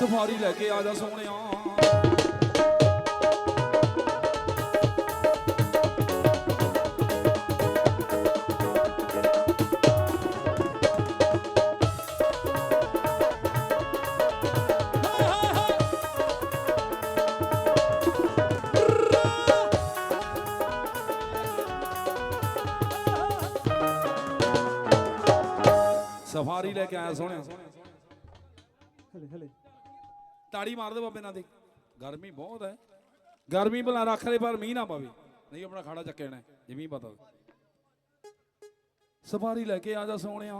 Safari ਲੈ ਕੇ ਆ ਜਾ ਸੋਹਣਿਆ। ਸਫਾਰੀ ਲੈ ਕੇ ਆਇਆ ਸੋਹਣਿਆ। ਤਾੜੀ ਮਾਰ ਦੇ ਬਾਬੇ ਨਾਲ ਦੇ। ਗਰਮੀ ਬਹੁਤ ਹੈ। ਗਰਮੀ ਭਲਾ ਰੱਖ ਲੈ ਪਰ ਮੀਂਹ ਨਾ ਪਵੇ। ਨਹੀਂ ਆਪਣਾ ਖਾੜਾ ਚੱਕੇ ਜਾਣਾ ਜਿਵੇਂ ਪਤਾ ਸਵਾਰੀ ਲੈ ਕੇ ਆ ਜਾ ਸੋਹਣਿਆ।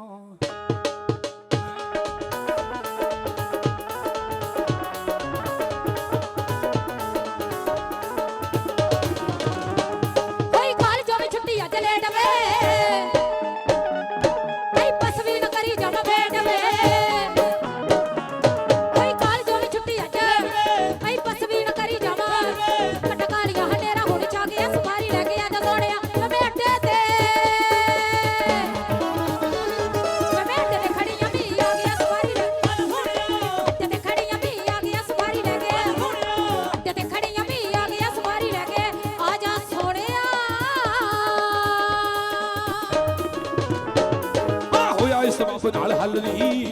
ਸਬਬ ਨਾਲ ਹੱਲ ਨਹੀਂ।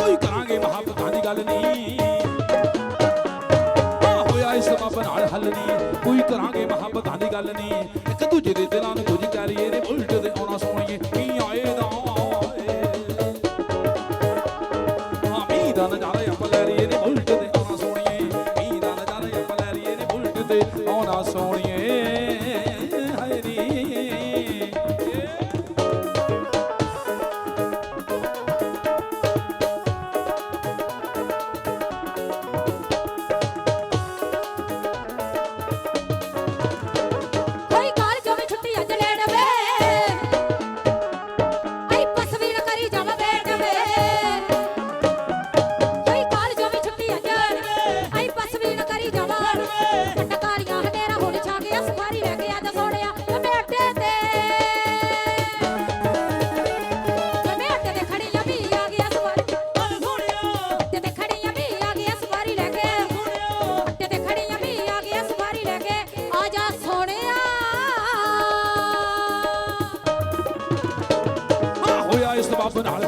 ਕੋਈ ਕਰਾਂਗੇ ਮੁਹੱਬਤਾਂ ਦੀ ਗੱਲ ਨਹੀਂ। ਆ ਹੋਇਆ ਇਸ ਸਬਬ ਨਾਲ ਹੱਲ ਨਹੀਂ। ਕੋਈ ਕਰਾਂਗੇ ਮੁਹੱਬਤਾਂ ਦੀ ਗੱਲ ਨਹੀਂ। ਇੱਕ ਦੂਜੇ ਦੇ ਦਿਲਾਂ ਨੂੰ ਕੁਝ ਕਰੀਏ ਰੇ ਉਲਟ ਦੇ ਆਉਣਾ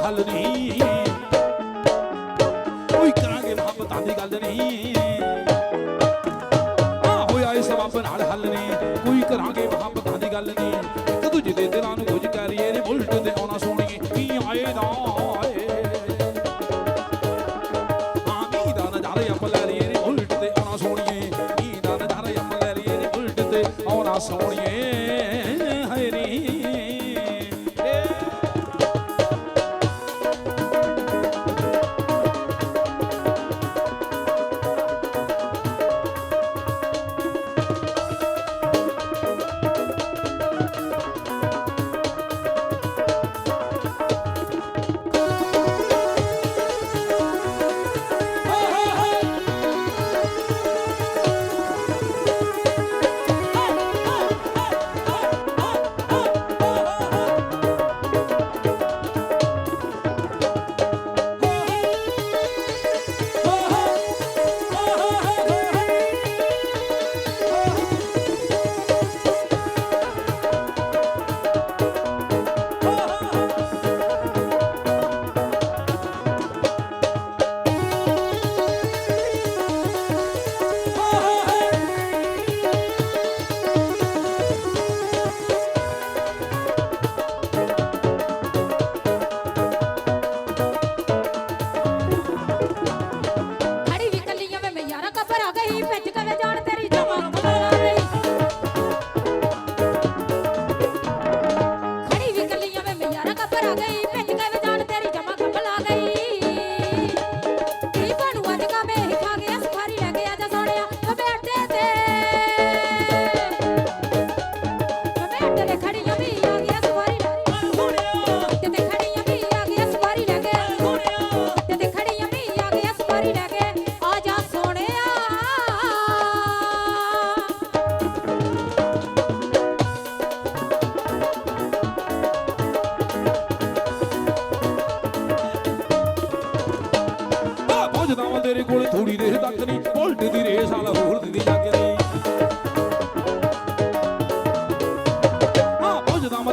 ਗੱਲ ਨਹੀਂ। ਕੋਈ ਕਰਾਂਗੇ ਮੁਹੱਬਤਾਂ ਦੀ ਗੱਲ ਨਹੀਂ। Oh.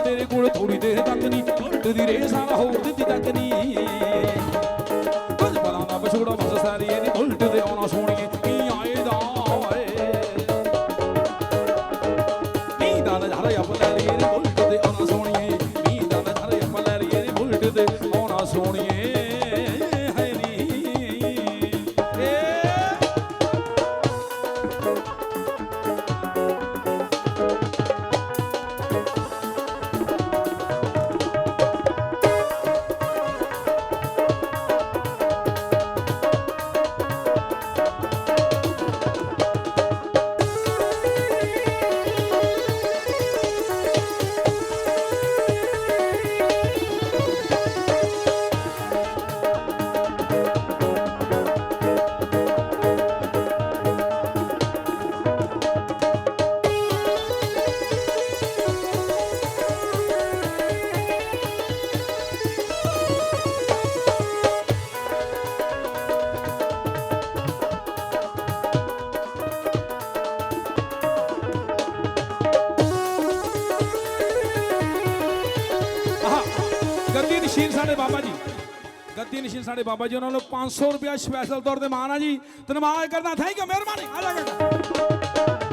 ਤੇਰੇ ਕੋਲ ਥੋੜੀ ਦੇਰ ਤੱਕ ਨਹੀਂ ਉਲਟਦੀ ਰੇ ਸਾਰਾ ਹੋਰ ਤੇ ਤੱਕ ਨਹੀਂ ਸਾਡੇ ਬਾਬਾ ਜੀ। ਗੱਦੀ ਨਿਸ਼ੀਨ ਸਾਡੇ ਬਾਬਾ ਜੀ, ਉਹਨਾਂ ਨੂੰ 500 ਰੁਪਿਆ ਸਪੈਸ਼ਲ ਤੌਰ ਤੇ ਮਾਣ ਆ ਜੀ। ਧੰਨਵਾਦ ਕਰਦਾ ਥੈਂਕ ਯੂ ਮਿਹਰਬਾਨੀ। ਆ ਜਾ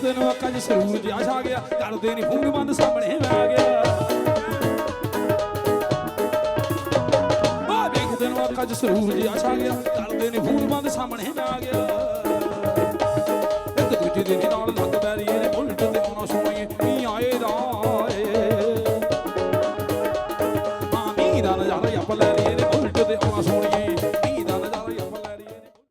ਦੇਖਦੇ ਨੂੰ ਅੱਖਾਂ 'ਚ ਸਰੂਰ ਜਿਹਾ ਛਾ ਗਿਆ। ਕਰਦੇ ਨਹੀਂ ਫੁੰਗ ਬੰਦ, ਸਾਹਮਣੇ ਆ ਗਿਆ। ਆ ਦੇਖਦੇ ਨੂੰ ਅੱਖਾਂ 'ਚ ਸਰੂਰ ਜਿਹਾ ਛਾ ਗਿਆ। ਕਰਦੇ ਨਹੀਂ ਫੁੰਗ ਬੰਦ, ਸਾਹਮਣੇ ਆ ਗਿਆ।